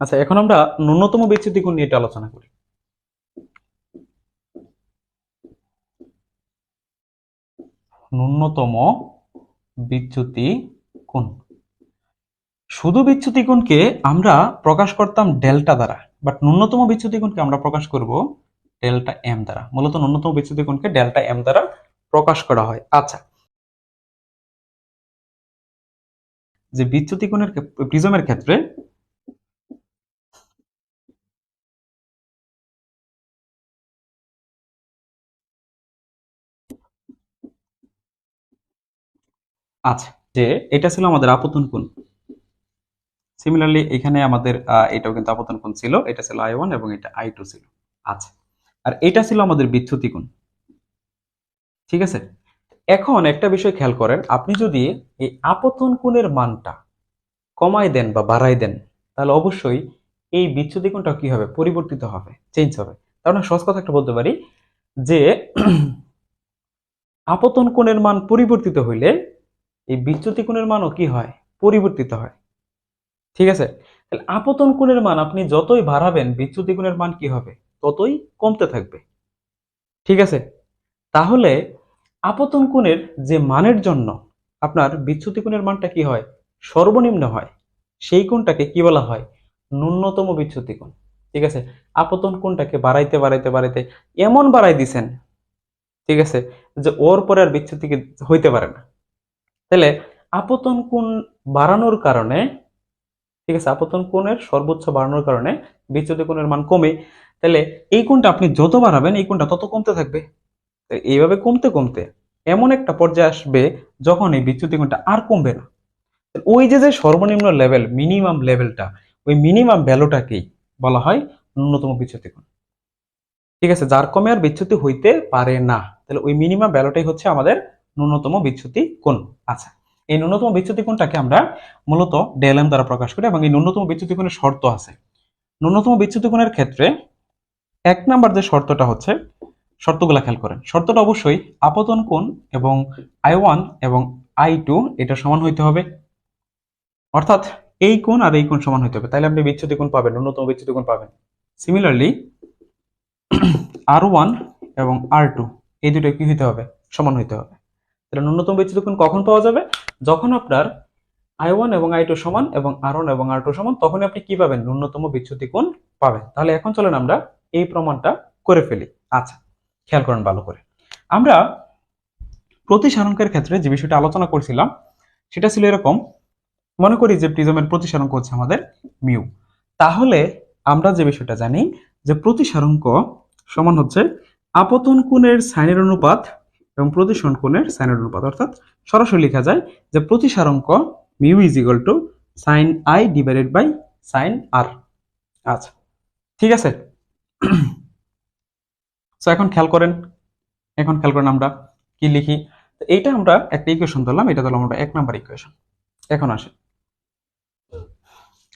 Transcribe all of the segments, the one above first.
আচ্ছা এখন আমরা ন্যূনতম বিচ্যুতি কোণ নিয়ে একটু আলোচনা করি। ন্যূনতম বিচ্যুতি কোণ। শুধু বিচ্যুতি কোণকে আমরা প্রকাশ করতাম ডেল্টা দ্বারা, বাট ন্যূনতম বিচ্যুতি কোণকে আমরা প্রকাশ করব ডেল্টা এম দ্বারা। মূলত ন্যূনতম বিচ্যুতি কোণকে ডেল্টা এম দ্বারা প্রকাশ করা হয়। আচ্ছা। যে বিচ্যুতি কোণের প্রিজমের ক্ষেত্রে আচ্ছা যে এটা ছিল আমাদের আপতন কোণ। সিমিলারলি এখানে আমাদের এটাও কিন্তু আপতন কোণ ছিল। এটা ছিল আই ওয়ান এবং এটা আই ছিল। আচ্ছা আর এটা ছিল আমাদের বিচ্যুতি কোণ। ঠিক আছে? এখন একটা বিষয় খেয়াল করেন, আপনি যদি এই আপতন কোণের মানটা কমায় দেন বা বাড়ায় দেন, তাহলে অবশ্যই এই বিচ্যুতি কোণটা কি হবে? পরিবর্তিত হবে চেঞ্জ হবে। তার মানে সহজ কথা একটা বলতে পারি যে আপতন কোণের মান পরিবর্তিত হইলে এই বিচ্যুতি কোণের মানও কি হয়? পরিবর্তিত হয়। ঠিক আছে? তাহলে আপতন কোণের মান আপনি যতই বাড়াবেন, বিচ্যুতি কোণের মান কি হবে? ততই কমতে থাকবে। ঠিক আছে? তাহলে আপতন কোণের যে মানের জন্য আপনার বিচ্যুতি কোণের মানটা কি হয়? সর্বনিম্ন হয়। সেই কোণটাকে কি বলা হয়? ন্যূনতম বিচ্যুতি কোণ। ঠিক আছে? আপতন কোণটাকে বাড়াইতে বাড়াইতে বাড়াইতে এমন বাড়াই দিছেন, ঠিক আছে, যে ওর পরে আর বিচ্যুতি হইতে পারে না। তাহলে আপতন কোণ বাড়ানোর কারণে, ঠিক আছে, আপতন কোণের সর্বোচ্চ বাড়ানোর কারণে বিচ্যুতি কোণের মান কমে। তাহলে এই কোণটা আপনি যত বাড়াবেন, এই কোণটা তত কমতে থাকবে। এইভাবে কমতে কমতে এমন একটা পর্যায়ে আসবে যখন এই বিচ্যুতি কোণটা আর কমবে না। ওই যে যে সর্বনিম্ন লেভেল মিনিমাম লেভেলটা ওই মিনিমাম ভ্যালুটাকেই বলা হয় ন্যূনতম বিচ্যুতি কোণ। ঠিক আছে, যার কমে আর বিচ্যুতি হইতে পারে না। তাহলে ওই মিনিমাম ভ্যালুটাই হচ্ছে আমাদের ন্যূনতম বিচ্যুতি কোণ। আচ্ছা এই ন্যূনতম বিচ্যুতি কোণটাকে আমরা মূলত ডেলএম দ্বারা প্রকাশ করি এবং এই ন্যূনতম বিচ্যুতি কোণের শর্ত আছে। ন্যূনতম বিচ্যুতি কোণের ক্ষেত্রে এক নাম্বার যে শর্তটা হচ্ছে, শর্তগুলা খেয়াল করেন। শর্তটা অবশ্যই আপতন কোণ এবং আই ওয়ান এবং আই টু এটা সমান হইতে হবে। অর্থাৎ এই কোণ আর এই কোণ সমান হইতে হবে। তাহলে আপনি বিচ্যুতি কোণ পাবেন, ন্যূনতম বিচ্যুতি কোণ পাবেন। সিমিলারলি আর ওয়ান এবং আর টু, এই দুটো কি হইতে হবে? সমান হইতে হবে। তাহলে ন্যূনতম বিচ্যুতি কোণ কখন পাওয়া যাবে? যখন আপনার আই ওয়ান এবং আই টু সমান এবং আর ওয়ান এবং আর টু সমান, তখনই আপনি কি পাবেন? ন্যূনতম বিচ্যুতি কোণ পাবেন। তাহলে এখন চলেন আমরা এই প্রমাণটা করে ফেলি। আচ্ছা খেয়াল করেন ভালো করে। আমরা প্রতিসারণকের ক্ষেত্রে যে বিষয়টা আলোচনা করছিলাম, সেটা ছিল এরকম। মনে করি যে প্রিজমের প্রতিসারণক হচ্ছে আমাদের মিউ। তাহলে আমরা যে বিষয়টা জানি, যে প্রতিসারণক সমান হচ্ছে আপতন কোণের সাইনের অনুপাত এবং প্রতিসরণ কোণের সাইনের অনুপাত, অর্থাৎ সরাসরি লেখা যায় যে প্রতিসারণক mu is equal to sine I divided by sine R. আচ্ছা ঠিক আছে? তো এখন খেয়াল করেন, এখন খেয়াল করেন আমরা কি লিখি? এইটা আমরা একটা ইকুয়েশন ধরলাম, এটা ধরলাম আমরা এক নাম্বার ইকুয়েশন এখন আসে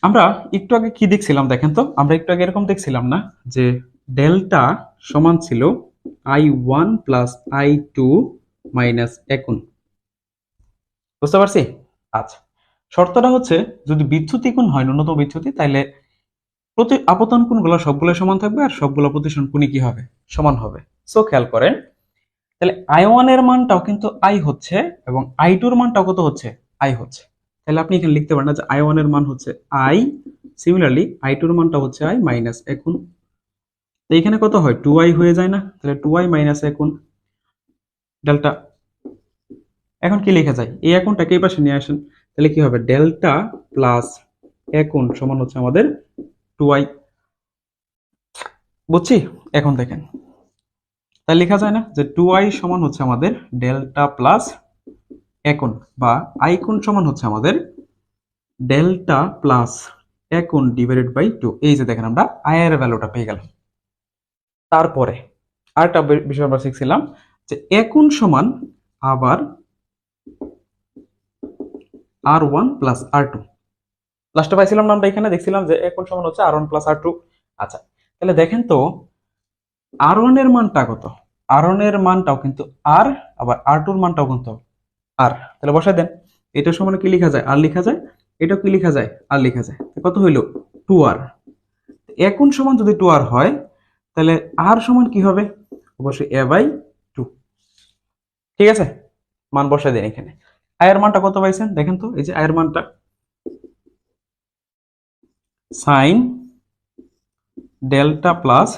আমরা একটু আগে কি দেখছিলাম দেখেন তো? আমরা একটু আগে এরকম দেখছিলাম না যে ডেল্টা সমান ছিল I one plus I two minus একুন। বুঝতে পারছি? আচ্ছা। শর্তটা হচ্ছে, যদি বিচ্যুতি কোণ হয়, ন্যূনতম বিচ্যুতি তাহলে প্রতি আপতন কোণগুলো সবগুলো সমান থাকবে, আর সবগুলো প্রতিসরণ কোণই কি হবে? সমান হবে। সো খেয়াল করেন। তাহলে আই ওয়ানের মানটাও কিন্তু আই হচ্ছে, এবং আই টুর মানটাও কত হচ্ছে? আই হচ্ছে। তাহলে আপনি এখানে লিখতে পারেন না যে আই ওয়ানের মান হচ্ছে আই সিমিলারলি আই টুর মানটা হচ্ছে আই মাইনাস এখন তো এখানে কত হয়? টু আই হয়ে যায় না? তাহলে টু আই মাইনাস এখন ডেল্টা এখন কি লেখা যায়? এই এখনটাকে এই পাশে নিয়ে আসেন। তাহলে কি হবে? ডেল্টা প্লাস এখন সমান হচ্ছে আমাদের টু আই বুঝছি? এখন দেখেন। তাই লেখা যায় না যে টু আই সমান হচ্ছে আমাদের ডেল্টা প্লাস এখন বা আই কোণ সমান হচ্ছে আমাদের ডেল্টা প্লাস এখন ডিভাইডেড বাই টু এই যে দেখেন আমরা আই এর ভ্যালুটা পেয়ে গেলাম। তারপরে আরেকটা বিষয় আমরা শিখছিলাম যে এখন সমান আবার R one plus R two. লাস্টে পাইছিলাম আমরা এখানে? দেখছিলাম যে এখন সমান হচ্ছে R one plus R two. আচ্ছা তাহলে দেখেন তো, আর ওয়ানের মানটা কত? আর ওয়ানের মানটাও কিন্তু আর, আবার আর টুর মানটাও কিন্তু আর। তাহলে বসাই দেন, এটা সমান কি লেখা যায়? আর লেখা যায়? এটাও কি লেখা যায়? আর লেখা যায়। কত হইল? Two R. এখন সমান যদি টু আর হয় তাহলে আর সমান কি হবে? অবশ্যই এ বাই টু ঠিক আছে? মান বসাই দেন এখানে। আয়ের মানটা কত পাইছেন? দেখেন তো, এই যে আয়ের মানটা। সাইন ডেল্টা প্লাস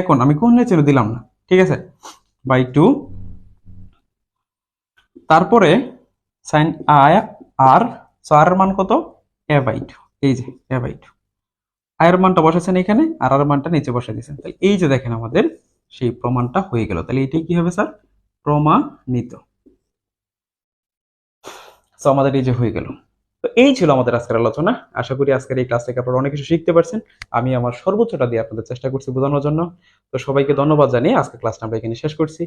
এখন আমি কোন ছিল দিলাম না। ঠিক আছে? বাই টু তারপরে সাইন আয় আর সো আর মান কত? এ বাই টু এই যে এ বাই টু আয়ের মানটা বসাচ্ছেন এখানে আর আর মানটা নিচে বসে দিয়েছেন। তাহলে এই যে দেখেন আমাদের সেই প্রমাণটা হয়ে গেল। তাহলে এটাই কি হবে, স্যার? প্রমাণিত। তো আমাদের এই যে হয়ে গেল। তো এই ছিল আমাদের আজকের আলোচনা। আশা করি আজকের এই ক্লাস থেকে আপনারা অনেক কিছু শিখতে পারছেন। আমি আমার সর্বোচ্চটা দিয়ে আপনাদের চেষ্টা করছি বোঝানোর জন্য। তো সবাইকে ধন্যবাদ জানিয়ে আজকে ক্লাসটা আমরা এখানে শেষ করছি।